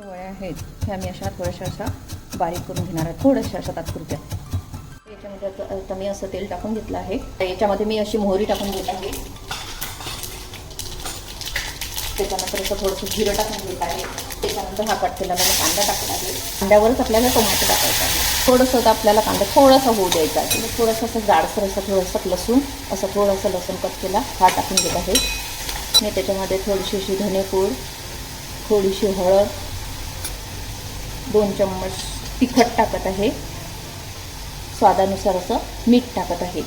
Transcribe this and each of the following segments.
आहेत ह्या मी अशा थोड्याशा अशा बारीक करून घेणार आहे. थोड्याशा अशा तात्पुरत्या. याच्यामध्ये आता आता मी असं तेल टाकून घेतलं आहे. याच्यामध्ये मी अशी मोहरी टाकून घेत आहे. त्याच्यानंतर असं थोडंसं जिरं टाकून घेत आहे. त्याच्यानंतर हा कट मला कांदा टाकला आहे. कांद्यावरच आपल्याला टोमॅटो टाकायचा आहे. थोडंसं तर आपल्याला कांदा थोडासा होऊ द्यायचा आहे. म्हणजे थोडंसं असं जाडसर असं थोडंसं लसूण असं थोडंसं लसूण कट केला हा टाकून घेत आहे. मी त्याच्यामध्ये थोडीशी अशी धनेपूड थोडीशी हळद दोन चम्मच तिखट टाकत आहे. स्वादानुसार असं मीठ टाकत आहे.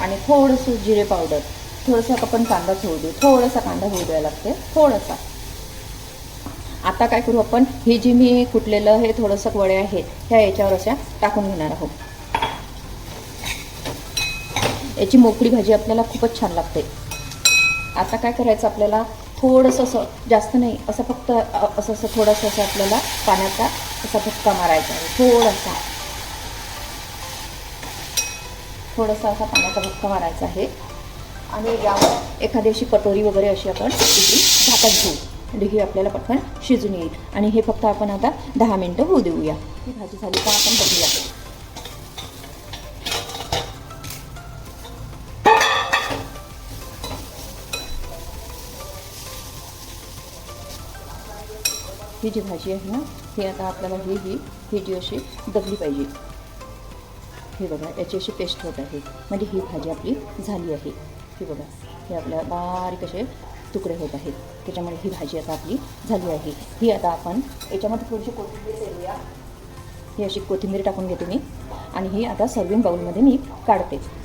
आणि थोडंसं जिरे पावडर. थोडंसं आपण कांदाच होऊ देऊ. थोडासा कांदा होऊ द्यावा लागते थोडासा. आता काय करू आपण? हे जे मी कुटलेलं हे थोडंसं वडे आहे ह्या याच्यावर अशा टाकून घेणार आहोत. याची मोकळी भाजी आपल्याला खूपच छान लागते. आता काय करायचं आपल्याला? थोडंसं असं जास्त नाही असं फक्त असं असं थोडंसं असं आपल्याला पाण्याचा असा फटका मारायचा आहे थोडासा. थोडासा असा पाण्याचा भक्का मारायचा आहे. आणि यावर एखादी अशी कटोरी वगैरे अशी आपण इथली झाकत घेऊ म्हणजे ही आपल्याला पटकन शिजून येईल. आणि हे फक्त आपण आता दहा मिनटं होऊ देऊया. ही भाजी झाली का आपण बघूया. ही जी भाजी आहे ना ही आता आपल्याला ही ही ही जी अशी दबली पाहिजे. हे बघा याची अशी पेस्ट होत आहे. म्हणजे ही भाजी आपली झाली आहे. ही बघा हे आपल्या बारीक असे तुकडे होत आहेत. त्याच्यामुळे ही भाजी आता आपली झाली आहे. ही आता आपण याच्यामध्ये थोडीशी कोथिंबीर देऊया ही अशी कोथिंबीर टाकून घेते मी. आणि ही आता सर्विंग बाऊलमध्ये मी काढते.